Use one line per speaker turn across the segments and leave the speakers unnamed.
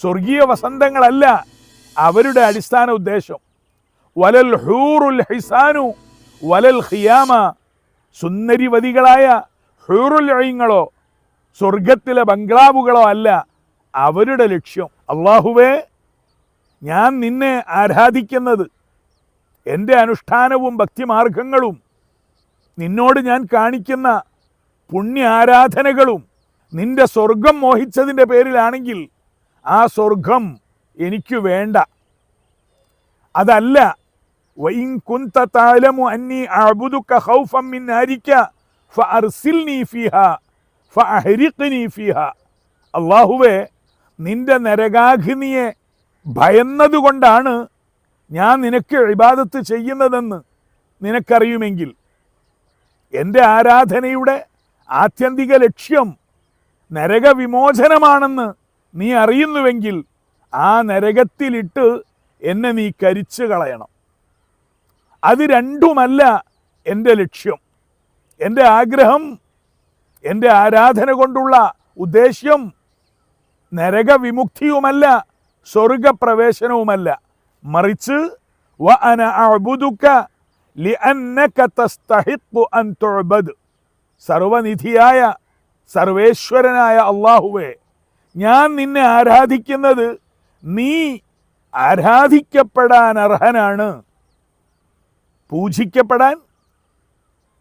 സ്വർഗീയ വസന്തങ്ങളല്ല അവരുടെ അടിസ്ഥാന ഉദ്ദേശം. വലൽ ഹൂറുൽ ഹിസാനു വലൽ ഖിയാമ സുന്ദരിവതികളായ ഹൂറുൽ ഐങ്ങളോ സ്വർഗത്തിലെ ബംഗ്ലാവുകളോ അല്ല അവരുടെ ലക്ഷ്യം. അള്ളാഹുവേ ഞാൻ നിന്നെ ആരാധിക്കുന്നത് എന്റെ അനുഷ്ഠാനവും ഭക്തിമാർഗങ്ങളും നിന്നോട് ഞാൻ കാണിക്കുന്ന പുണ്യ ആരാധനകളും നിന്റെ സ്വർഗം മോഹിച്ചതിന്റെ പേരിലാണെങ്കിൽ ആ സ്വർഗം എനിക്ക് വേണ്ട. അതല്ല വൈൻ കുന്ത താലമു മിൻ അല്ലാഹുവേ നിന്റെ നരകാഗ്നിയെ ഭയന്നതുകൊണ്ടാണ് ഞാൻ നിനക്ക് ഇബാദത്ത് ചെയ്യുന്നതെന്ന് നിനക്കറിയുമെങ്കിൽ. എന്റെ ആരാധനയുടെ ആത്യന്തിക ലക്ഷ്യം നരകവിമോചനമാണെന്ന് നീ അറിയുന്നുവെങ്കിൽ ആ നരകത്തിലിട്ട് എന്നെ നീ കരിച്ചു കളയണം. അത് രണ്ടുമല്ല എന്റെ ലക്ഷ്യം. എന്റെ ആഗ്രഹം എന്റെ ആരാധന കൊണ്ടുള്ള ഉദ്ദേശ്യം നരകവിമുക്തിയുമല്ല സ്വർഗപ്രവേശനവുമല്ല. മറിച്ച് വ അന അൻ സർവനിധിയായ സർവേശ്വരനായ അള്ളാഹുവേ ഞാൻ നിന്നെ ആരാധിക്കുന്നത് നീ ആരാധിക്കപ്പെടാൻ അർഹനാണ്. പൂജിക്കപ്പെടാൻ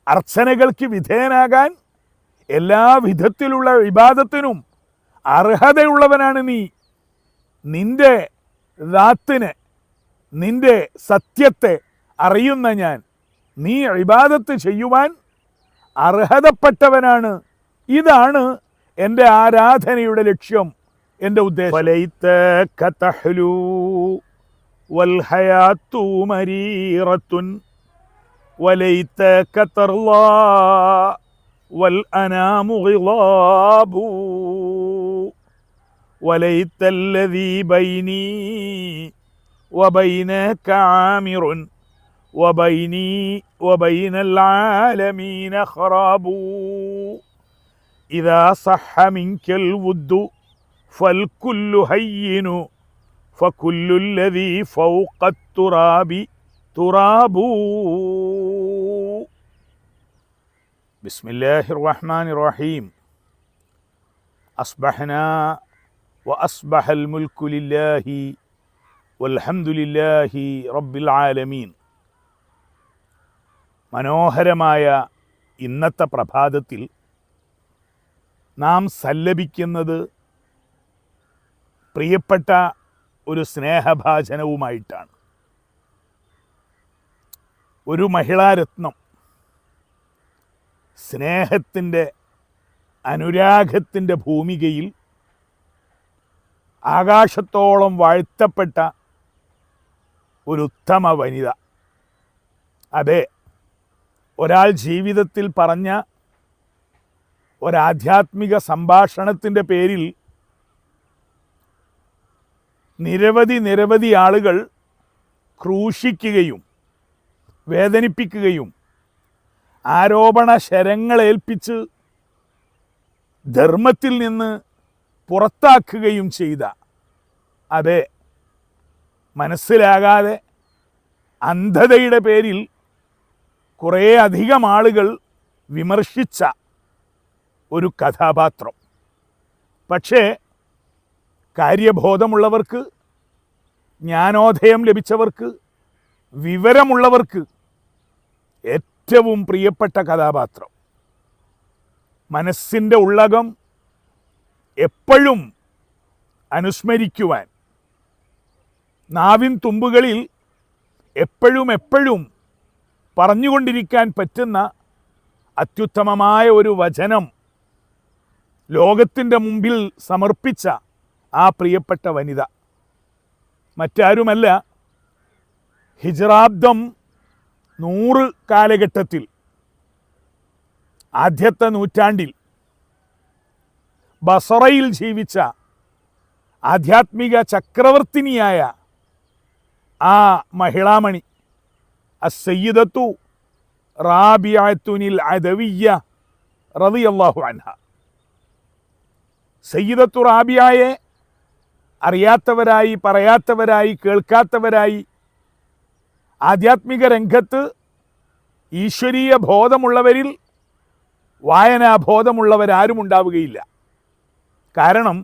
അർച്ചനകൾക്ക് വിധേയനാകാൻ എല്ലാ വിധത്തിലുള്ള വിവാദത്തിനും അർഹതയുള്ളവനാണ് നീ. നിന്റെ ദാത്തിനെ നിന്റെ സത്യത്തെ അറിയുന്ന ഞാൻ. നീ ഇബാദത്ത് ചെയ്യുവാൻ അർഹതപ്പെട്ടവനാണ്. ഇതാണ് എൻ്റെ ആരാധനയുടെ ലക്ഷ്യം എൻ്റെ ഉദ്ദേശം ഫലൈതക തഹ്ലൂ വൽഹയാത്തു മരീറത്തുൻ وليتك ترضى والأنام غضاب وليت الذي بيني وبينك عامر وبيني وبين العالمين خراب إذا صح منك الود فالكل هين فكل الذي فوق التراب تراب بسم الله الرحمن الرحيم أصبحنا وأصبح الملك لله والحمد لله رب العالمين മനോഹരമായ ഇന്നത്തെ പ്രഭാതത്തിൽ നാം സല്ലപിക്കുന്നത് പ്രിയപ്പെട്ട ഒരു സ്നേഹഭാചനവുമായിട്ടാണ്. ഒരു മഹിളാരത്നം സ്നേഹത്തിന്റെ അനുരാഗത്തിന്റെ ഭൂമികയിൽ ആകാശത്തോളം വാഴ്ത്തപ്പെട്ട ഒരു ഉത്തമ വനിത. അതെ ഒരാൾ ജീവിതത്തിൽ പറഞ്ഞ ഒരാധ്യാത്മിക സംഭാഷണത്തിന്റെ പേരിൽ നിരവധി നിരവധി ആളുകൾ ക്രൂശിക്കുകയും വേദനിപ്പിക്കുകയും ആരോപണ ശരങ്ങളേൽപ്പിച്ച് ധർമ്മത്തിൽ നിന്ന് പുറത്താക്കുകയും ചെയ്ത. അതെ മനസ്സിലാകാതെ അന്ധതയുടെ പേരിൽ കുറേ അധികം ആളുകൾ വിമർശിച്ച ഒരു കഥാപാത്രം. പക്ഷേ കാര്യബോധമുള്ളവർക്ക് ജ്ഞാനോദയം ലഭിച്ചവർക്ക് വിവരമുള്ളവർക്ക് ഏറ്റവും പ്രിയപ്പെട്ട കഥാപാത്രം. മനസ്സിന്റെ ഉള്ളകം എപ്പോഴും അനുസ്മരിക്കുവാൻ നാവിൻ തുമ്പുകളിൽ എപ്പോഴും എപ്പോഴും പറഞ്ഞുകൊണ്ടിരിക്കാൻ പറ്റുന്ന അത്യുത്തമമായ ഒരു വചനം ലോകത്തിന്റെ മുമ്പിൽ സമർപ്പിച്ച ആ പ്രിയപ്പെട്ട വനിത. മറ്റാരുമല്ല ഹിജറാബ്ദം നൂറ് കാലഘട്ടത്തിൽ ആദ്യത്തെ നൂറ്റാണ്ടിൽ ബസറയിൽ ജീവിച്ച ആധ്യാത്മിക ചക്രവർത്തിനിയായ ആ മഹിളാമണി അസയ്യിദത്തു റാബിയത്തുനിൽ അദവിയ റളിയല്ലാഹു അൻഹ. സയ്യിദത്തു റാബിയായെ അറിയാത്തവരായി പറയാത്തവരായി കേൾക്കാത്തവരായി ആധ്യാത്മിക രംഗത്ത് ഈശ്വരീയ ബോധമുള്ളവരിൽ വായനാബോധമുള്ളവരാരും ഉണ്ടാവുകയില്ല കാരണം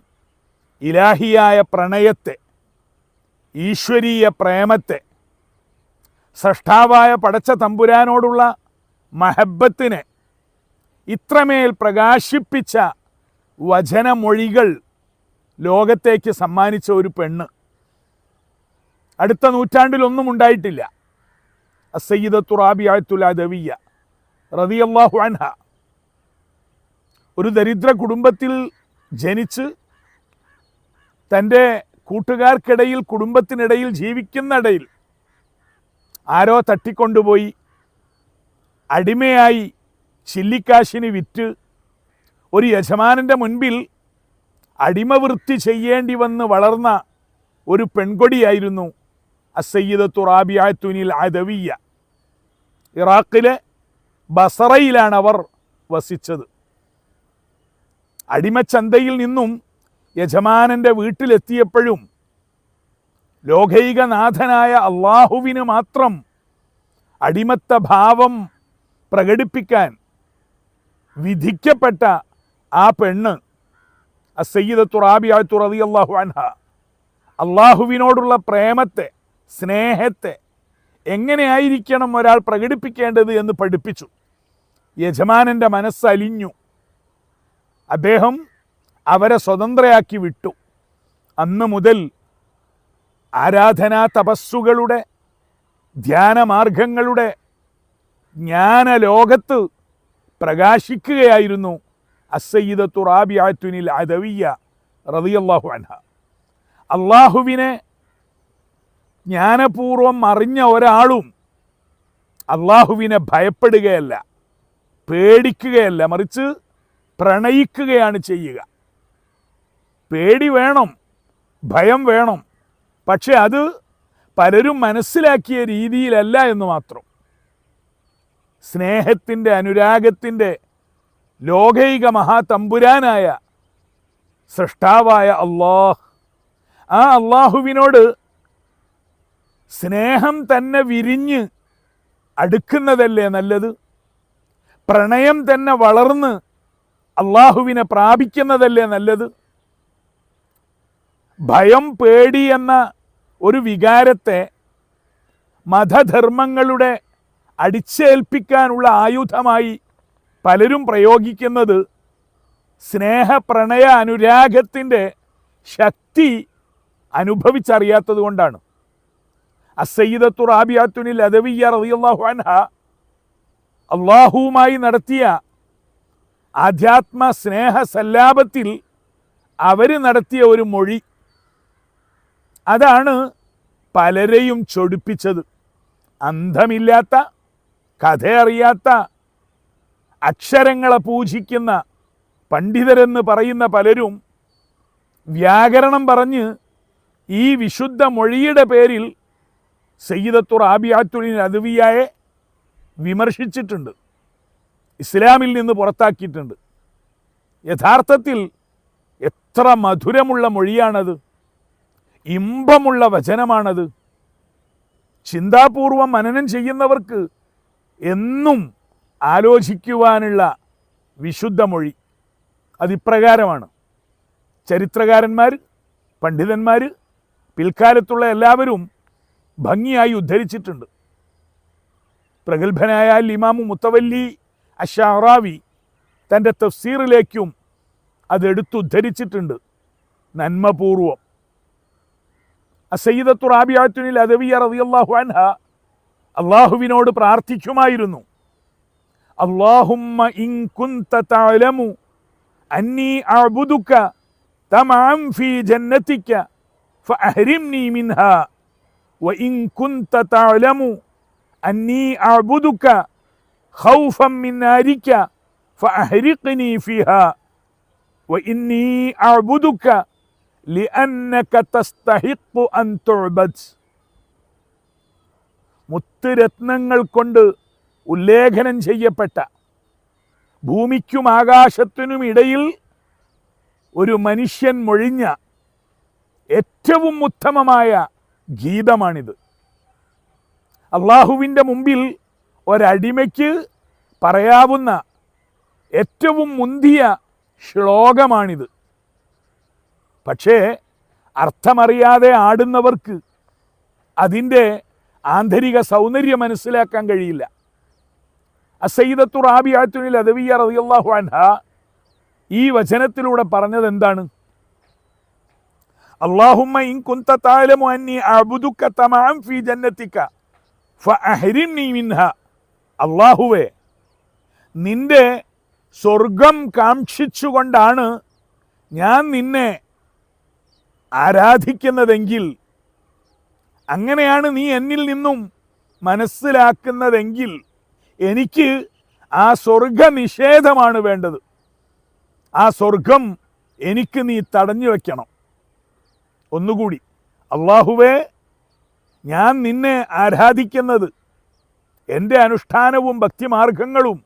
ഇലാഹിയായ പ്രണയത്തെ ഈശ്വരീയ പ്രേമത്തെ സൃഷ്ടാവായ പടച്ച തമ്പുരാനോടുള്ള മഹബത്തിനെ ഇത്രമേൽ പ്രകാശിപ്പിച്ച വചനമൊഴികൾ ലോകത്തേക്ക് സമ്മാനിച്ച ഒരു പെണ്ണ്. അടുത്ത നൂറ്റാണ്ടിലൊന്നും ഉണ്ടായിട്ടില്ല. അസയ്യിദ തുറാബിയാത്തുൽ അദവിയ റതിയല്ലാഹു അൻഹ. ഒരു ദരിദ്ര കുടുംബത്തിൽ ജനിച്ച് തന്റെ കൂട്ടുകാർക്കിടയിൽ കുടുംബത്തിനിടയിൽ ജീവിക്കുന്നിടയിൽ ആരോ തട്ടിക്കൊണ്ടുപോയി അടിമയായി ചില്ലിക്കാശിന് വിറ്റ് ഒരു യജമാനന്റെ മുൻപിൽ അടിമവൃത്തി ചെയ്യേണ്ടി വന്ന് വളർന്ന ഒരു പെൺകൊടിയായിരുന്നു അസയ്യിദ തുനിൽ അദവിയ ഇറാഖിലെ ബസറയിലാണ് അവർ വസിച്ചത് അടിമച്ചന്തയിൽ നിന്നും യജമാനന്റെ വീട്ടിലെത്തിയപ്പോഴും ലോകൈകനാഥനായ അള്ളാഹുവിന് മാത്രം അടിമത്ത ഭാവം പ്രകടിപ്പിക്കാൻ വിധിക്കപ്പെട്ട ആ പെണ്ണ് അസയ്യിദ തുറാബിയാത്തു റതി അള്ളാഹു അൻഹ അള്ളാഹുവിനോടുള്ള പ്രേമത്തെ സ്നേഹത്തെ എങ്ങനെയായിരിക്കണം ഒരാൾ പ്രകടിപ്പിക്കേണ്ടത് എന്ന് പഠിപ്പിച്ചു. യജമാനന്റെ മനസ്സലിഞ്ഞു. അദ്ദേഹം അവരെ സ്വതന്ത്രയാക്കി വിട്ടു. അന്ന് മുതൽ ആരാധനാ തപസ്സുകളുടെ ധ്യാനമാർഗങ്ങളുടെ ജ്ഞാനലോകത്ത് പ്രകാശിക്കുകയായിരുന്നു. അസയ്യിദത്തു റാബിയാത്തുനിൽ അദവിയ റതിയല്ലാഹു അൻഹ. അള്ളാഹുവിനെ ജ്ഞാനപൂർവം അറിഞ്ഞ ഒരാളും അള്ളാഹുവിനെ ഭയപ്പെടുകയല്ല പേടിക്കുകയല്ല മറിച്ച് പ്രണയിക്കുകയാണ് ചെയ്യുക. പേടി വേണം ഭയം വേണം പക്ഷെ അത് പലരും മനസ്സിലാക്കിയ രീതിയിലല്ല എന്ന് മാത്രം. സ്നേഹത്തിന്റെ അനുരാഗത്തിന്റെ ലോകൈക മഹാതമ്പുരാനായ സൃഷ്ടാവായ അള്ളാഹ്. ആ അള്ളാഹുവിനോട് സ്നേഹം തന്നെ വിരിഞ്ഞ് അടുക്കുന്നതല്ലേ നല്ലത്? പ്രണയം തന്നെ വളർന്ന് അള്ളാഹുവിനെ പ്രാപിക്കുന്നതല്ലേ നല്ലത്? ഭയം പേടി എന്ന ഒരു വികാരത്തെ മതധർമ്മങ്ങളുടെ അടിച്ചേൽപ്പിക്കാനുള്ള ആയുധമായി പലരും പ്രയോഗിക്കുന്നത് സ്നേഹപ്രണയ അനുരാഗത്തിന്റെ ശക്തി അനുഭവിച്ചറിയാത്തത് കൊണ്ടാണ് അസയ്യിദത്തു റാബിയാത്തുനിൽ അദവിയ റളിയല്ലാഹു അൻഹ അള്ളാഹുവുമായി നടത്തിയ ആധ്യാത്മ സ്നേഹ സല്ലാപത്തിൽ അവർ നടത്തിയ ഒരു മൊഴി. അതാണ് പലരെയും ചൊടിപ്പിച്ചത്. അന്ധമില്ലാത്ത കഥയറിയാത്ത അക്ഷരങ്ങളെ പൂജിക്കുന്ന പണ്ഡിതരെന്ന് പറയുന്ന പലരും വ്യാകരണം പറഞ്ഞ് ഈ വിശുദ്ധ മൊഴിയുടെ പേരിൽ സയ്യിദത്തുർ ആബിയാത്തുലിൻ അദവിയായെ വിമർശിച്ചിട്ടുണ്ട്. ഇസ്ലാമിൽ നിന്ന് പുറത്താക്കിയിട്ടുണ്ട്. യഥാർത്ഥത്തിൽ എത്ര മധുരമുള്ള മൊഴിയാണത്. ഇമ്പമുള്ള വചനമാണത്. ചിന്താപൂർവം മനനം ചെയ്യുന്നവർക്ക് എന്നും ആലോചിക്കുവാനുള്ള വിശുദ്ധ മൊഴി അതിപ്രകാരമാണ്. ചരിത്രകാരന്മാർ പണ്ഡിതന്മാർ പിൽക്കാലത്തുള്ള എല്ലാവരും ഭംഗിയായി ഉദ്ധരിച്ചിട്ടുണ്ട്. പ്രഗത്ഭനായ ലിമാമു മുത്തവല്ലി അഷാറാവി തന്റെ തഫ്സീറിലേക്കും അതെടുത്തുദ്ധരിച്ചിട്ടുണ്ട് നന്മപൂർവം. അസയ്യിദത്തു റാബിയാത്തുനിൽ അദവിയ റളിയല്ലാഹു അൻഹ അള്ളാഹുവിനോട് പ്രാർത്ഥിക്കുമായിരുന്നു. അള്ളാഹുമ്മ ഇൻ കുന്ത തഅലമു അന്നി അഅബുദുക തമഅൻ ഫീ ജന്നതിക ഫഅഹ്രിംനി മിൻഹാ وإن كنت تعلم أني أعبدك خوفا من نارك فأحرقني فيها وإني أعبدك لأنك تستحق أن تعبد മുത്തുരത്നങ്ങൾ കൊണ്ട് ഉല്ലേഖനം ചെയ്യപ്പെട്ട ഭൂമിക്കും ആകാശത്തിനും ഇടയിൽ ഒരു മനുഷ്യൻ മൊഴിഞ്ഞ ഏറ്റവും ഉത്തമമായ ഗീതമാണിത്. അള്ളാഹുവിന്റെ മുമ്പിൽ ഒരടിമയ്ക്ക് പറയാവുന്ന ഏറ്റവും മുന്തിയ ശ്ലോകമാണിത്. പക്ഷേ അർത്ഥമറിയാതെ ആടുന്നവർക്ക് അതിന്റെ ആന്തരിക സൗന്ദര്യം മനസ്സിലാക്കാൻ കഴിയില്ല. അസൈദത്തു റാബിയാത്തുനിൽ അദവിയ റളിയല്ലാഹു അൻഹ ഈ വചനത്തിലൂടെ പറഞ്ഞത് എന്താണ്? ഇൻ കുന്ത അന്നി ഫി അള്ളാഹുവേ നിന്റെ സ്വർഗം കാക്ഷിച്ചുകൊണ്ടാണ് ഞാൻ നിന്നെ ആരാധിക്കുന്നതെങ്കിൽ അങ്ങനെയാണ് നീ എന്നിൽ നിന്നും മനസ്സിലാക്കുന്നതെങ്കിൽ എനിക്ക് ആ സ്വർഗ നിഷേധമാണ് വേണ്ടത്. ആ സ്വർഗം എനിക്ക് നീ തടഞ്ഞു വയ്ക്കണം ഒന്നുകൂടി അള്ളാഹുവേ ഞാൻ നിന്നെ ആരാധിക്കുന്നത് എന്റെ അനുഷ്ഠാനവും ഭക്തിമാർഗങ്ങളും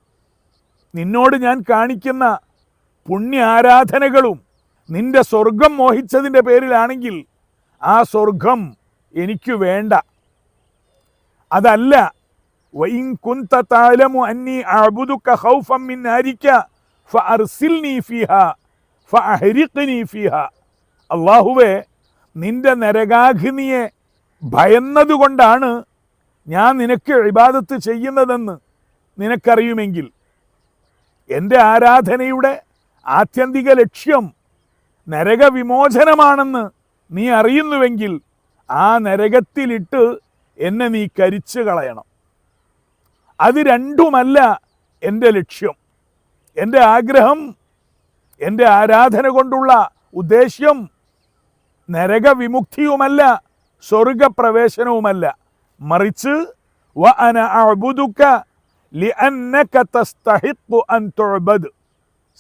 നിന്നോട് ഞാൻ കാണിക്കുന്ന പുണ്യ ആരാധനകളും നിന്റെ സ്വർഗം മോഹിച്ചതിന്റെ പേരിലാണെങ്കിൽ ആ സ്വർഗം എനിക്ക് വേണ്ട. അതല്ല അല്ലാഹുവേ നിന്റെ നരകാഗ്നിയെ ഭയന്നതുകൊണ്ടാണ് ഞാൻ നിനക്ക് ഇബാദത്ത് ചെയ്യുന്നതെന്ന് നിനക്കറിയുമെങ്കിൽ. എന്റെ ആരാധനയുടെ ആത്യന്തിക ലക്ഷ്യം നരകവിമോചനമാണെന്ന് നീ അറിയുന്നുവെങ്കിൽ ആ നരകത്തിലിട്ട് എന്നെ നീ കരിച്ചു കളയണം അത് രണ്ടുമല്ല എന്റെ ലക്ഷ്യം. എന്റെ ആഗ്രഹം എന്റെ ആരാധന കൊണ്ടുള്ള ഉദ്ദേശ്യം നരകവിമുക്തിയുമല്ല സ്വർഗപ്രവേശനവുമല്ല. മറിച്ച് വ അന അൻ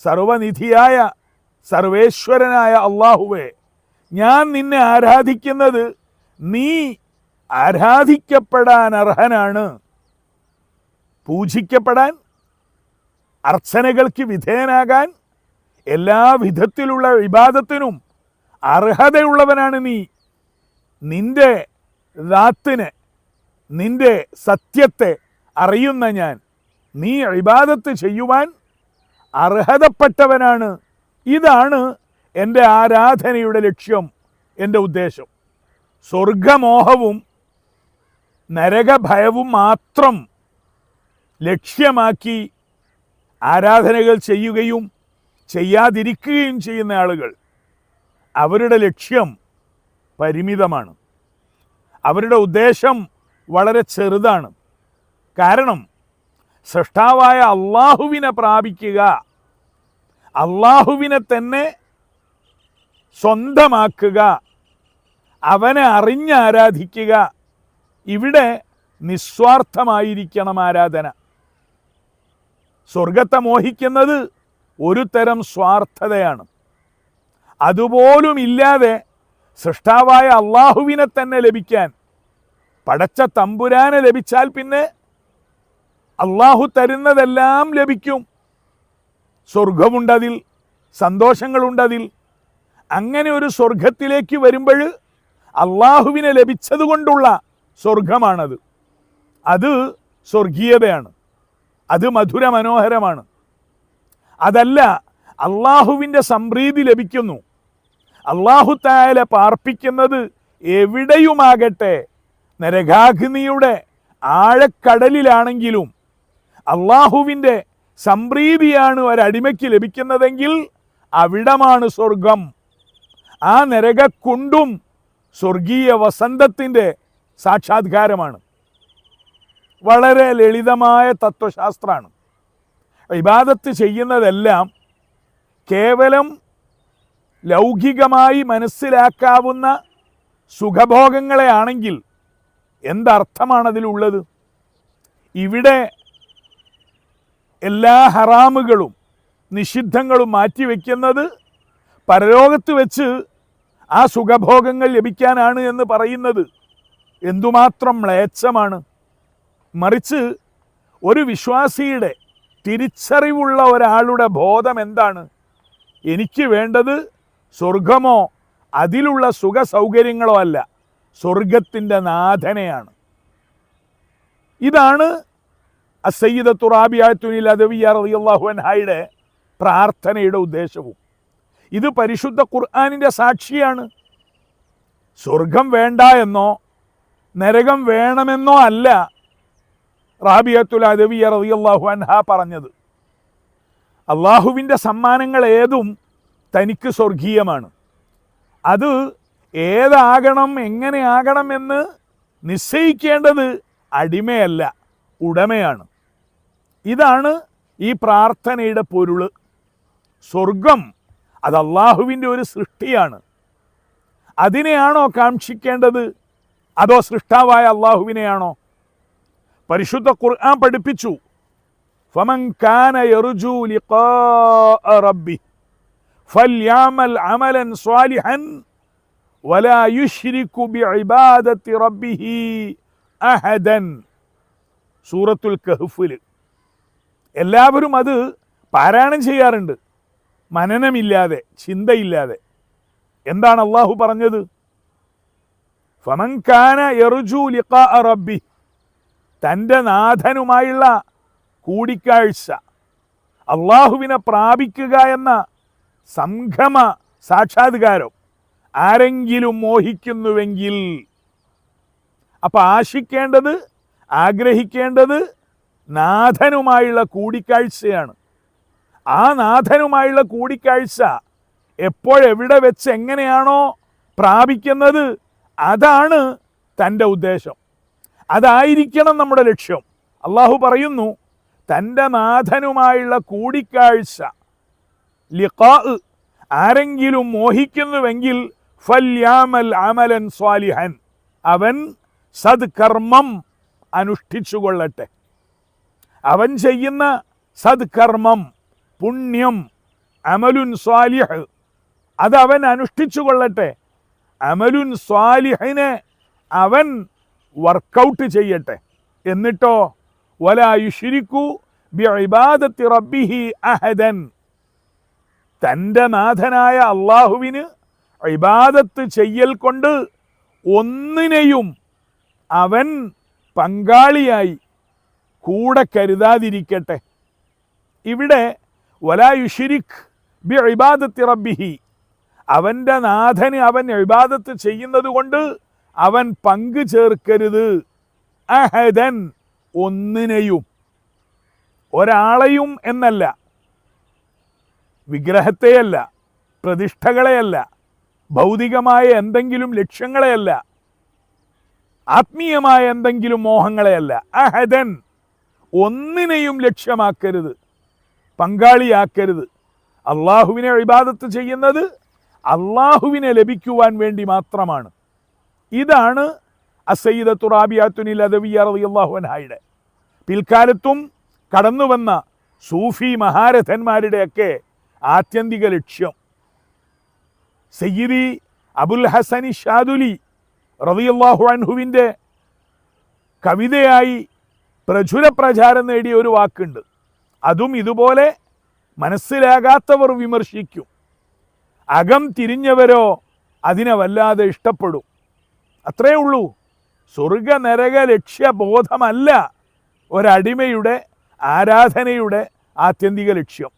സർവനിധിയായ സർവേശ്വരനായ അള്ളാഹുവേ ഞാൻ നിന്നെ ആരാധിക്കുന്നത് നീ ആരാധിക്കപ്പെടാൻ അർഹനാണ് പൂജിക്കപ്പെടാൻ അർച്ചനകൾക്ക് വിധേയനാകാൻ എല്ലാ വിധത്തിലുള്ള വിവാദത്തിനും അർഹതയുള്ളവനാണ് നീ. നിന്റെ ദാത്തിന് നിന്റെ സത്യത്തെ അറിയുന്ന ഞാൻ. നീ ഇബാദത്ത് ചെയ്യുവാൻ അർഹതപ്പെട്ടവനാണ്. ഇതാണ് എന്റെ ആരാധനയുടെ ലക്ഷ്യം എന്റെ ഉദ്ദേശം. സ്വർഗമോഹവും നരകഭയവും മാത്രം ലക്ഷ്യമാക്കി ആരാധനകൾ ചെയ്യുകയും ചെയ്യാതിരിക്കുകയും ചെയ്യുന്ന ആളുകൾ അവരുടെ ലക്ഷ്യം പരിമിതമാണ്. അവരുടെ ഉദ്ദേശം വളരെ ചെറുതാണ്. കാരണം സൃഷ്ടാവായ അള്ളാഹുവിനെ പ്രാപിക്കുക അള്ളാഹുവിനെ തന്നെ സ്വന്തമാക്കുക അവനെ അറിഞ്ഞ് ആരാധിക്കുക ഇവിടെ നിസ്വാർത്ഥമായിരിക്കണം ആരാധന. സ്വർഗത്തെ മോഹിക്കുന്നത് ഒരു തരം സ്വാർത്ഥതയാണ്. അതുപോലും ഇല്ലാതെ സൃഷ്ടാവായ അള്ളാഹുവിനെ തന്നെ ലഭിക്കാൻ പടച്ച തമ്പുരാനെ ലഭിച്ചാൽ പിന്നെ അള്ളാഹു തരുന്നതെല്ലാം ലഭിക്കും. സ്വർഗമുണ്ടതിൽ സന്തോഷങ്ങളുണ്ടതിൽ. അങ്ങനെ ഒരു സ്വർഗത്തിലേക്ക് വരുമ്പോൾ അള്ളാഹുവിനെ ലഭിച്ചതുകൊണ്ടുള്ള സ്വർഗമാണത് അത് സ്വർഗീയതയാണ്. അത് മധുര മനോഹരമാണ് അതല്ല അള്ളാഹുവിന്റെ സംപ്രീതി ലഭിക്കുന്നു. അള്ളാഹു തായാലെ പാർപ്പിക്കുന്നത് എവിടെയുമാകട്ടെ നരകാഗ്നിയുടെ ആഴക്കടലിലാണെങ്കിലും അള്ളാഹുവിന്റെ സംപ്രീതിയാണ് ഒരടിമയ്ക്ക് ലഭിക്കുന്നതെങ്കിൽ അവിടമാണ് സ്വർഗം. ആ നരകക്കുണ്ടും സ്വർഗീയ വസന്തത്തിന്റെ സാക്ഷാത്കാരമാണ്. വളരെ ലളിതമായ തത്വശാസ്ത്രമാണ്. ഇബാദത്ത് ചെയ്യുന്നതെല്ലാം കേവലം ലൗകികമായി മനസ്സിലാക്കാവുന്ന സുഖഭോഗങ്ങളെ ആണെങ്കിൽ എന്തർത്ഥമാണ് അതിലുള്ളത് ഇവിടെ എല്ലാ ഹറാമുകളും നിഷിദ്ധങ്ങളും മാറ്റിവെക്കുന്നത് പരലോകത്ത് വെച്ച് ആ സുഖഭോഗങ്ങൾ ലഭിക്കാനാണ് എന്ന് പറയുന്നത്. എന്തുമാത്രം മ്ലേച്ഛമാണ്. മറിച്ച് ഒരു വിശ്വാസിയുടെ തിരിച്ചറിവുള്ള ഒരാളുടെ ബോധം എന്താണ്? എനിക്ക് വേണ്ടത് സ്വർഗമോ അതിലുള്ള സുഖ സൗകര്യങ്ങളോ അല്ല സ്വർഗത്തിന്റെ നാഥനെയാണ്. ഇതാണ് അസയ്യിദ തുറാബിയാത്തുനിൽ അദവിയ റളിയല്ലാഹു അൻഹായുടെ പ്രാർത്ഥനയുടെ ഉദ്ദേശവും. ഇത് പരിശുദ്ധ ഖുർആാനിന്റെ സാക്ഷിയാണ്. സ്വർഗം വേണ്ട എന്നോ നരകം വേണമെന്നോ അല്ല റാബിയത്തുൽ അദവിയ റളിയല്ലാഹു അൻഹ പറഞ്ഞത് അള്ളാഹുവിന്റെ സമ്മാനങ്ങൾ ഏതും തനിക്ക് സ്വർഗീയമാണ്. അത് ഏതാകണം എങ്ങനെയാകണം എന്ന് നിശ്ചയിക്കേണ്ടത് അടിമയല്ല ഉടമയാണ്. ഇതാണ് ഈ പ്രാർത്ഥനയുടെ പൊരുൾ. സ്വർഗം അത് അള്ളാഹുവിന്റെ ഒരു സൃഷ്ടിയാണ്. അതിനെയാണോ കാക്ഷിക്കേണ്ടത്? അതോ സൃഷ്ടാവായ അള്ളാഹുവിനെയാണോ പരിശുദ്ധ ഖുർആൻ പഠിപ്പിച്ചു. ഫമൻ കാന യർജു ലിഖാഅ റബ്ബി അമലൻ സ്വാലിഹൻ വലാ ബിഇബാദത്തി റബ്ബിഹി അഹദൻ. സൂറത്തുൽ എല്ലാവരും അത് പാരായണം ചെയ്യാറുണ്ട്. മനനമില്ലാതെ ചിന്തയില്ലാതെ. എന്താണ് അള്ളാഹു പറഞ്ഞത്? ഫമൻ കാന യർജു ലിഖാ റബ്ബി തന്റെ നാഥനുമായുള്ള കൂടിക്കാഴ്ച അള്ളാഹുവിനെ പ്രാപിക്കുക എന്ന സംഗമ സാക്ഷാത്കാരം ആരെങ്കിലും മോഹിക്കുന്നുവെങ്കിൽ അപ്പം ആശിക്കേണ്ടത് ആഗ്രഹിക്കേണ്ടത് നാഥനുമായുള്ള കൂടിക്കാഴ്ചയാണ്. ആ നാഥനുമായുള്ള കൂടിക്കാഴ്ച എപ്പോഴെവിടെ വെച്ച് എങ്ങനെയാണോ പ്രാപിക്കുന്നത് അതാണ് തന്റെ ഉദ്ദേശം. അതായിരിക്കണം നമ്മുടെ ലക്ഷ്യം. അള്ളാഹു പറയുന്നു തന്റെ നാഥനുമായുള്ള കൂടിക്കാഴ്ച ലിഖാ ആരെങ്കിലും മോഹിക്കുന്നുവെങ്കിൽ ഫല്യാമൽ അമലൻ സ്വാലിഹൻ അവൻ സദ്കർമ്മം അനുഷ്ഠിച്ചുകൊള്ളട്ടെ. അവൻ ചെയ്യുന്ന സദ്കർമ്മം പുണ്യം അമലുൻ സ്വാലിഹ് അത് അവൻ അനുഷ്ഠിച്ചു കൊള്ളട്ടെ അമലുൻ സ്വാലിഹിനെ അവൻ വർക്കൗട്ട് ചെയ്യട്ടെ. എന്നിട്ടോ വലായുഷിരിക്കു ബിഇബാദത്തി റബ്ബിഹി അഹദൻ. തന്റെ നാഥനായ അള്ളാഹുവിന് ഇബാദത്ത് ചെയ്യൽ കൊണ്ട് ഒന്നിനെയും അവൻ പങ്കാളിയായി കൂടെ കരുതാതിരിക്കട്ടെ. ഇവിടെ വലായുഷിരിഖ് ബി ഇബാദത്തി റബ്ബിഹി. അവന്റെ നാഥന് അവൻ ഇബാദത്ത് ചെയ്യുന്നത് കൊണ്ട് അവൻ പങ്കു ചേർക്കരുത്. അഹദൻ ഒന്നിനെയും ഒരാളെയും എന്നല്ല. വിഗ്രഹത്തെയല്ല പ്രതിഷ്ഠകളെയല്ല ഭൗതികമായ എന്തെങ്കിലും ലക്ഷ്യങ്ങളെയല്ല ആത്മീയമായ എന്തെങ്കിലും മോഹങ്ങളെയല്ല. അഹദൻ ഒന്നിനെയും ലക്ഷ്യമാക്കരുത് പങ്കാളിയാക്കരുത്. അള്ളാഹുവിനെ ഇബാദത്ത് ചെയ്യുന്നത് അള്ളാഹുവിനെ ലഭിക്കുവാൻ വേണ്ടി മാത്രമാണ്. ഇതാണ് അസയ്യിദ തുറാബിയാത്തുനിൽ അദവിയ റളിയല്ലാഹുവിനായുടെ പിൽക്കാലത്തും കടന്നു വന്ന സൂഫി മഹാരഥന്മാരുടെയൊക്കെ ആത്യന്തിക ലക്ഷ്യം. സയ്യിദി അബുൽ ഹസനി ഷാദുലി റളിയല്ലാഹു അൻഹുവിന്റെ കവിതയായി പ്രചുര പ്രചാരം നേടിയ ഒരു വാക്കുണ്ട്. അതും ഇതുപോലെ മനസ്സിലാകാത്തവർ വിമർശിക്കും. അകം തിരിഞ്ഞവരോ അതിനെ വല്ലാതെ ഇഷ്ടപ്പെടും. അത്രേ ഉള്ളൂ. സ്വർഗ നരക ലക്ഷ്യബോധമല്ല ഒരടിമയുടെ ആരാധനയുടെ ആത്യന്തിക ലക്ഷ്യം.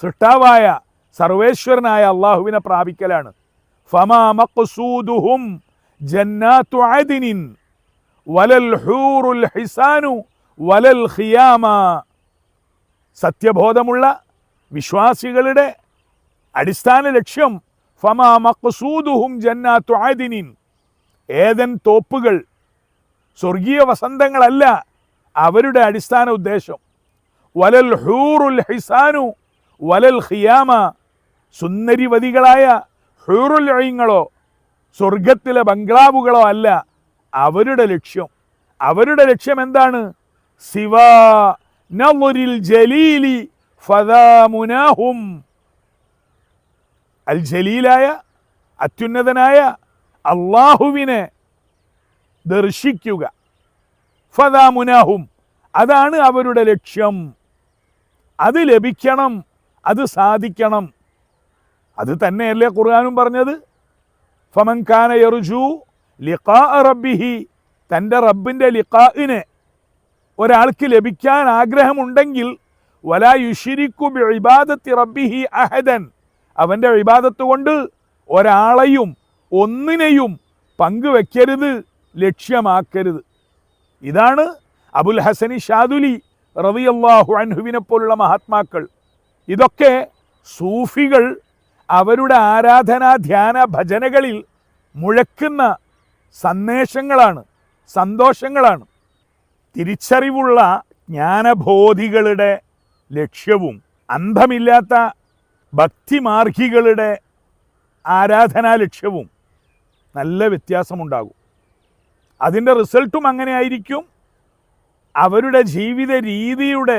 സൃഷ്ടാവായ സർവേശ്വരനായ അള്ളാഹുവിനെ പ്രാപിക്കലാണ്. ഫമാ ജന്നാത്തു അദിനിൻ വലൽ ഹൂറുൽ ഹിസാനു വലൽ ഖിയാമ. സത്യബോധമുള്ള വിശ്വാസികളുടെ അടിസ്ഥാന ലക്ഷ്യം ഫമാ മഖ്സൂദുഹും ജന്നാത്തു ആദിനിൻ ഏതൻ തോപ്പുകൾ സ്വർഗീയ വസന്തങ്ങളല്ല അവരുടെ അടിസ്ഥാന ഉദ്ദേശം. വലൽ ഹൂറുൽ ഹിസാനു വലൽ ഹിയാമ സുന്ദരിവതികളായ ഹൂറുൽ അയിങ്ങളോ സ്വർഗത്തിലെ ബംഗ്ലാവുകളോ അല്ല അവരുടെ ലക്ഷ്യം. അവരുടെ ലക്ഷ്യം എന്താണ്? സിവ ജലീലി ഫദാമുനാഹും. അൽ ജലീലായ അത്യുന്നതനായ അള്ളാഹുവിനെ ദർശിക്കുക. ഫദാമുനാഹും അതാണ് അവരുടെ ലക്ഷ്യം. അത് ലഭിക്കണം അത് സാധിക്കണം. അത് തന്നെയല്ലേ ഖുർആാനും പറഞ്ഞത്? ഫമൻഖാന യർജു ലിഖാ റബ്ബിഹി. തന്റെ റബ്ബിന്റെ ലിഖാഇനെ ഒരാൾക്ക് ലഭിക്കാൻ ആഗ്രഹമുണ്ടെങ്കിൽ വലാ യുഷിരിക്കു ഇബാദത്തി റബ്ബിഹി അഹദൻ. അവന്റെ ഇബാദത്ത് കൊണ്ട് ഒരാളെയും ഒന്നിനെയും പങ്കുവെക്കരുത് ലക്ഷ്യമാക്കരുത്. ഇതാണ് അബുൽ ഹസനി ഷാദുലി റവിയല്ലാഹു അൻഹുവിനെ പോലുള്ള മഹാത്മാക്കൾ. ഇതൊക്കെ സൂഫികൾ അവരുടെ ആരാധനാ ധ്യാന ഭജനകളിൽ മുഴക്കുന്ന സന്ദേശങ്ങളാണ് സന്തോഷങ്ങളാണ്. തിരിച്ചറിവുള്ള ജ്ഞാനബോധികളുടെ ലക്ഷ്യവും അന്ധമില്ലാത്ത ഭക്തിമാർഗികളുടെ ആരാധനാ ലക്ഷ്യവും നല്ല വ്യത്യാസമുണ്ടാകും. അതിന്റെ റിസൾട്ടും അങ്ങനെ ആയിരിക്കും അവരുടെ ജീവിത രീതിയുടെ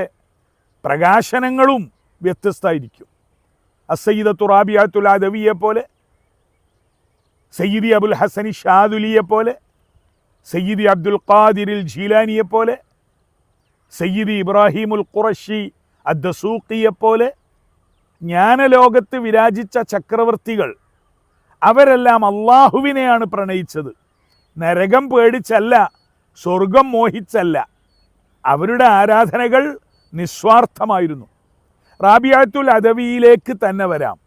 പ്രകാശനങ്ങളും വ്യത്യസ്തമായിരിക്കും. അസയ്യിദ തുറാബിയാത്തുൽ അദവിയെ പോലെ സയ്യിദി അബുൽ ഹസനി ഷാദുലിയെ പോലെ സയ്യിദി അബ്ദുൽ ഖാദിരിൽ ജീലാനിയെ പോലെ സയ്യിദി ഇബ്രാഹിമുൽ ഖുറഷി അദ്ദസൂക്കിയെ പോലെ ജ്ഞാനലോകത്ത് വിരാജിച്ച ചക്രവർത്തികൾ അവരെല്ലാം അള്ളാഹുവിനെയാണ് പ്രണയിച്ചത്. നരകം പേടിച്ചല്ല സ്വർഗം മോഹിച്ചല്ല. അവരുടെ ആരാധനകൾ നിസ്വാർത്ഥമായിരുന്നു. റാബിയാത്തുൽ അദവിയിലേക്ക് തന്നെ വരാം.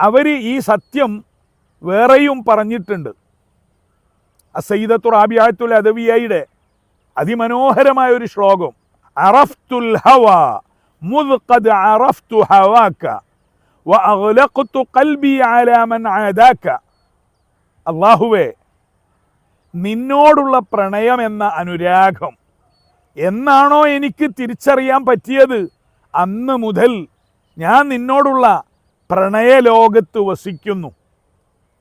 അവർ ഈ സത്യം വേറെയും പറഞ്ഞിട്ടുണ്ട്. അസൈദത്തു റാബിയാത്തുൽ അദവിയയുടെ അതിമനോഹരമായ ഒരു ശ്ലോകം അറഫ്തുൽ ഹവ മുദ് ഖദ് അറഫ്തു ഹവാക അല്ലാഹുവേ നിന്നോടുള്ള പ്രണയം എന്ന അനുരാഗം എന്നാണോ എനിക്ക് തിരിച്ചറിയാൻ പറ്റിയത്? അന്ന് മുതൽ ഞാൻ നിന്നോടുള്ള പ്രണയലോകത്ത് വസിക്കുന്നു.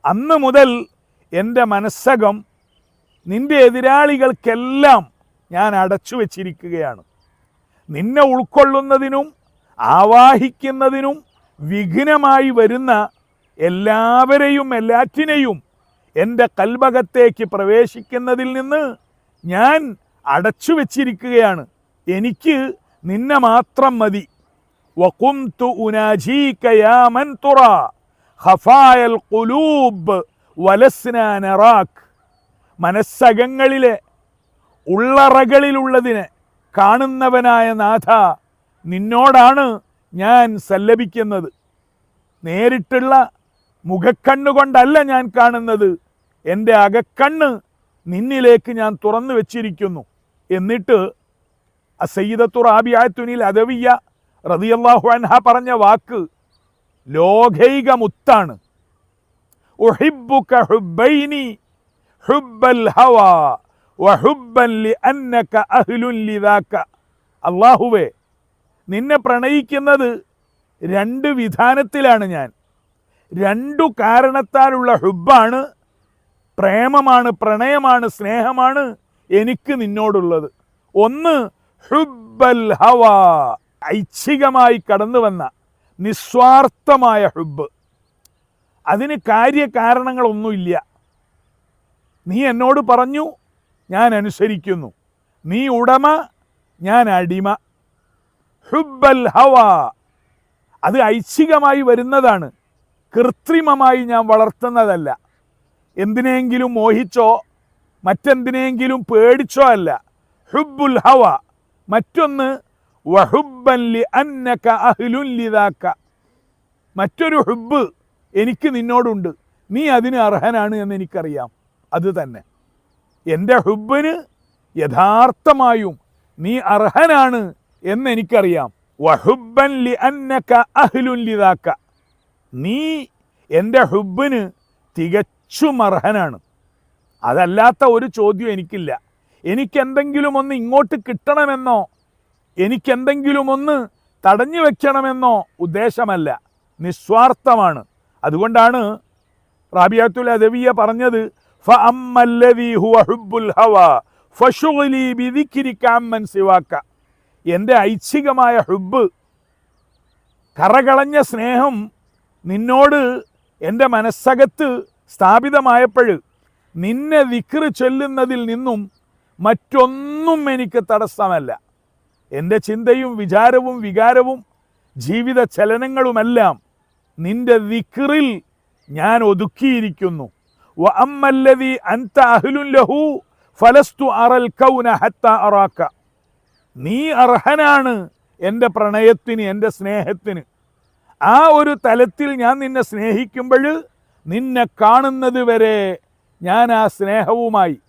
അന്ന് മുതൽ എന്റെ മനസ്സകം നിന്റെ എതിരാളികൾക്കെല്ലാം ഞാൻ അടച്ചു വച്ചിരിക്കുകയാണ്. നിന്നെ ഉൾക്കൊള്ളുന്നതിനും ആവാഹിക്കുന്നതിനും വിഘ്നമായി വരുന്ന എല്ലാവരെയും എല്ലാറ്റിനെയും എന്റെ കൽഭകത്തേക്ക് പ്രവേശിക്കുന്നതിൽ നിന്ന് ഞാൻ അടച്ചു വച്ചിരിക്കുകയാണ്. എനിക്ക് നിന്നെ മാത്രം മതി. മനസ്സകങ്ങളിലെ ഉള്ളറകളിലുള്ളതിനെ കാണുന്നവനായ നാഥ നിന്നോടാണ് ഞാൻ സല്ലപിക്കുന്നത് നേരിട്ടുള്ള മുഖക്കണ്ണുകൊണ്ടല്ല ഞാൻ കാണുന്നത്. എന്റെ അകക്കണ്ണ് നിന്നിലേക്ക് ഞാൻ തുറന്നു വെച്ചിരിക്കുന്നു. എന്നിട്ട് അസയ്യിദത്തു റാബിയാത്തുനിൽ അദവിയ റതിയല്ലാഹു അൻഹ പറഞ്ഞ വാക്ക് ലോകൈക മുത്താണ് ഉഹിബ്ബുക നിന്നെ പ്രണയിക്കുന്നത് രണ്ട് വിധാനത്തിലാണ് ഞാൻ. രണ്ടു കാരണത്താലുള്ള ഹുബാണ് പ്രേമമാണ് പ്രണയമാണ് സ്നേഹമാണ് എനിക്ക് നിന്നോടുള്ളത്. ഒന്ന് ഹുബൽ ഹവ ഐച്ഛികമായി കടന്നു വന്ന നിസ്വാർത്ഥമായ ഹുബ് അതിന് കാര്യകാരണങ്ങളൊന്നുമില്ല. നീ എന്നോട് പറഞ്ഞു ഞാൻ അനുസരിക്കുന്നു. നീ ഉടമ ഞാൻ അടിമ. ഹുബ്ബൽ ഹവ. അത് ഐച്ഛികമായി വരുന്നതാണ്. കൃത്രിമമായി ഞാൻ വളർത്തുന്നതല്ല. എന്തിനെങ്കിലും മോഹിച്ചോ മറ്റെന്തിനെങ്കിലും പേടിച്ചോ അല്ല. ഹുബുൽ ഹവ. മറ്റൊന്ന് വഹുബല്ലി അന്നക്ക അഹ്ലുല്ലിതാക്ക മറ്റൊരു ഹുബ് എനിക്ക് നിന്നോടുണ്ട്. നീ അതിന് അർഹനാണ് എന്ന് എനിക്കറിയാം. അത് തന്നെ. എന്റെ ഹുബിന് യഥാർത്ഥമായും നീ അർഹനാണ് എന്ന് എനിക്കറിയാം വഹുബൻ ലി അന്നക്ക അഹ്ലുൻ ലിതാക്ക നീ എന്റെ ഹുബിന് തികച്ചും അർഹനാണ്. അതല്ലാത്ത ഒരു ചോദ്യം എനിക്കില്ല. എനിക്കെന്തെങ്കിലും ഒന്ന് ഇങ്ങോട്ട് കിട്ടണമെന്നോ എനിക്കെന്തെങ്കിലും ഒന്ന് തടഞ്ഞു വെക്കണമെന്നോ ഉദ്ദേശമല്ല. നിസ്വാർത്ഥമാണ്. അതുകൊണ്ടാണ് റാബിയാത്തുൽ അദവിയ പറഞ്ഞത് ഫ അമ്മല്ലവി ഹുവ ഹുബുൽ ഹവ ഫഷുലി ബിദിക്കിരിക്കാം സിവാക്ക. എന്റെ ഐച്ഛികമായ ഹുബ് കറകളഞ്ഞ സ്നേഹം നിന്നോട് എന്റെ മനസ്സകത്ത് സ്ഥാപിതമായപ്പോൾ നിന്നെ വിക്രി ചൊല്ലുന്നതിൽ നിന്നും മറ്റൊന്നും എനിക്ക് തടസ്സമല്ല. എന്റെ ചിന്തയും വിചാരവും വികാരവും ജീവിത ചലനങ്ങളുമെല്ലാം നിന്റെ വിക്റിൽ ഞാൻ ഒതുക്കിയിരിക്കുന്നു. അഹ്ലുൻ ലഹു ഫലസ്തു അറൽ കൗന ഹത്ത അറാക്ക. നീ അർഹനാണ് എന്റെ പ്രണയത്തിന് എന്റെ സ്നേഹത്തിന്. ആ ഒരു തലത്തിൽ ഞാൻ നിന്നെ സ്നേഹിക്കുമ്പോൾ നിന്നെ കാണുന്നത് വരെ ഞാൻ ആ സ്നേഹവുമായി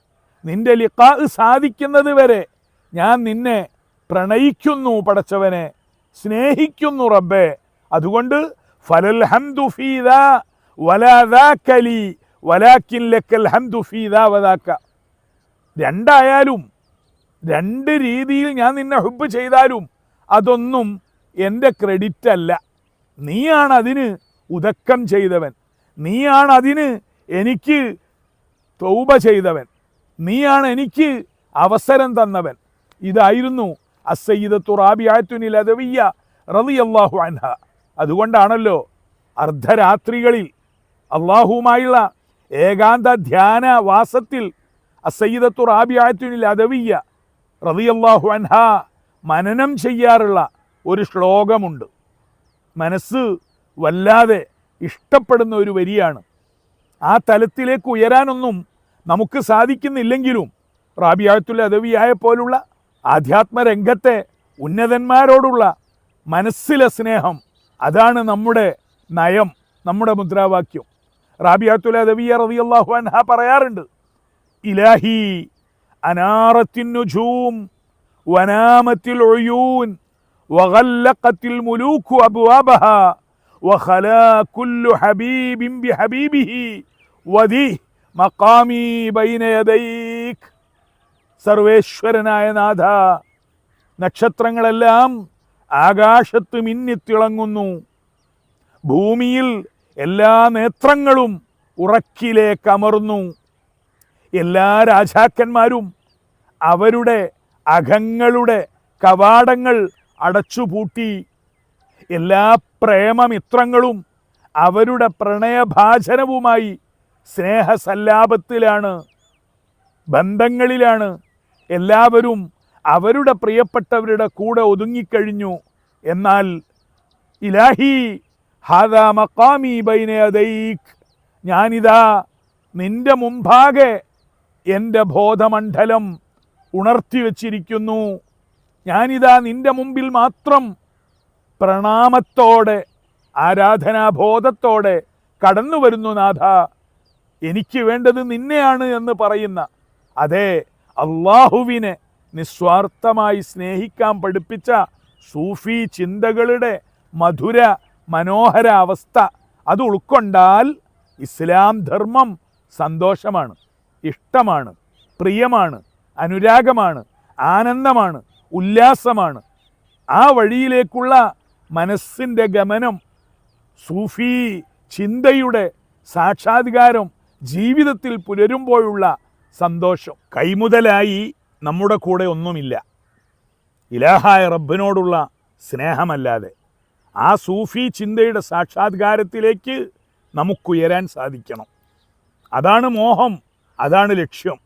നിന്റെ ലിഖാ സാധിക്കുന്നത് വരെ ഞാൻ നിന്നെ പ്രണയിക്കുന്നു പടച്ചവനെ സ്നേഹിക്കുന്നു റബ്ബേ. അതുകൊണ്ട് ഫലൽ ഹംദു ലക്കൽ ഹംദു രണ്ടായാലും രണ്ട് രീതിയിൽ ഞാൻ നിന്നെ ഹുബ് ചെയ്താലും അതൊന്നും എന്റെ ക്രെഡിറ്റ് അല്ല. നീയാണ് അതിന് ഉദക്കം ചെയ്തവൻ. നീയാണ് അതിന് എനിക്ക് തൗബ ചെയ്തവൻ. നീയാണ് എനിക്ക് അവസരം തന്നവൻ. ഇതായിരുന്നു അസയ്യിദത്തു റാബിയാത്തുനിൽ അദവിയ റളിയല്ലാഹു അൻഹ. അതുകൊണ്ടാണല്ലോ അർദ്ധരാത്രികളിൽ അള്ളാഹുവുമായുള്ള ഏകാന്ത ധ്യാന വാസത്തിൽ അസയ്യിദത്തു റാബിയാത്തുനിൽ അദവിയ റളിയല്ലാഹു അൻഹ മനനം ചെയ്യാറുള്ള ഒരു ശ്ലോകമുണ്ട്. മനസ്സ് വല്ലാതെ ഇഷ്ടപ്പെടുന്ന ഒരു വരിയാണ്. ആ തലത്തിലേക്ക് ഉയരാനൊന്നും നമുക്ക് സാധിക്കുന്നില്ലെങ്കിലും റാബിയാത്തുൽ അദവിയായ പോലുള്ള ആധ്യാത്മരംഗത്തെ ഉന്നതന്മാരോടുള്ള മനസ്സിലെ സ്നേഹം അതാണ് നമ്മുടെ നയം നമ്മുടെ മുദ്രാവാക്യം. റാബിയാത്തുൽ അദവിയ റളിയല്ലാഹു അൻഹ പറയാറുണ്ട് ഇലാഹി അനാറത്തിൻ നുജൂം വനാമത്തിൽ ഒയൂൻ وغلقت الملوك أبوابها وخلا كل حبيب بحبيبه وذي مقامي بين يديك സർവേശ്വരനായ നാഥ നക്ഷത്രങ്ങളെല്ലാം ആകാശത്ത് മിന്നിത്തിളങ്ങുന്നു ഭൂമിയിൽ എല്ലാ നേത്രങ്ങളും ഉറക്കിലേക്ക് അമർന്നു എല്ലാ രാജാക്കന്മാരും അവരുടെ അകങ്ങളുടെ കവാടങ്ങൾ അടച്ചുപൂട്ടി. എല്ലാ പ്രേമമിത്രങ്ങളും അവരുടെ പ്രണയഭാചനവുമായി സ്നേഹസല്ലാപത്തിലാണ്. ബന്ധങ്ങളിലാണ്. എല്ലാവരും അവരുടെ പ്രിയപ്പെട്ടവരുടെ കൂടെ ഒതുങ്ങിക്കഴിഞ്ഞു. എന്നാൽ ഇലാഹി ഹാദാ മക്കാമി ബൈനയദൈക് ഞാനിതാ നിന്റെ മുമ്പാകെ എന്റെ ബോധമണ്ഡലം ഉണർത്തി വച്ചിരിക്കുന്നു. ഞാനിതാ നിന്റെ മുമ്പിൽ മാത്രം പ്രണാമത്തോടെ ആരാധനാബോധത്തോടെ കടന്നു വരുന്നു നാഥ. എനിക്ക് വേണ്ടത് നിന്നെയാണ് എന്ന് പറയുന്ന അതെ അള്ളാഹുവിനെ നിസ്വാർത്ഥമായി സ്നേഹിക്കാൻ പഠിപ്പിച്ച സൂഫി ചിന്തകളുടെ മധുര മനോഹര അവസ്ഥ അത് ഉൾക്കൊണ്ടാൽ ഇസ്ലാം ധർമ്മം സന്തോഷമാണ് ഇഷ്ടമാണ് പ്രിയമാണ്. അനുരാഗമാണ് ആനന്ദമാണ് ഉല്ലാസമാണ്. ആ വഴിയിലേക്കുള്ള മനസ്സിന്റെ ഗമനം സൂഫി ചിന്തയുടെ സാക്ഷാത്കാരം ജീവിതത്തിൽ പുലരുമ്പോഴുള്ള സന്തോഷം. കൈമുതലായി നമ്മുടെ കൂടെ ഒന്നുമില്ല. ഇലാഹായ റബ്ബിനോടുള്ള സ്നേഹമല്ലാതെ ആ സൂഫി ചിന്തയുടെ സാക്ഷാത്കാരത്തിലേക്ക് നമുക്കുയരാൻ സാധിക്കണം. അതാണ് മോഹം അതാണ് ലക്ഷ്യം.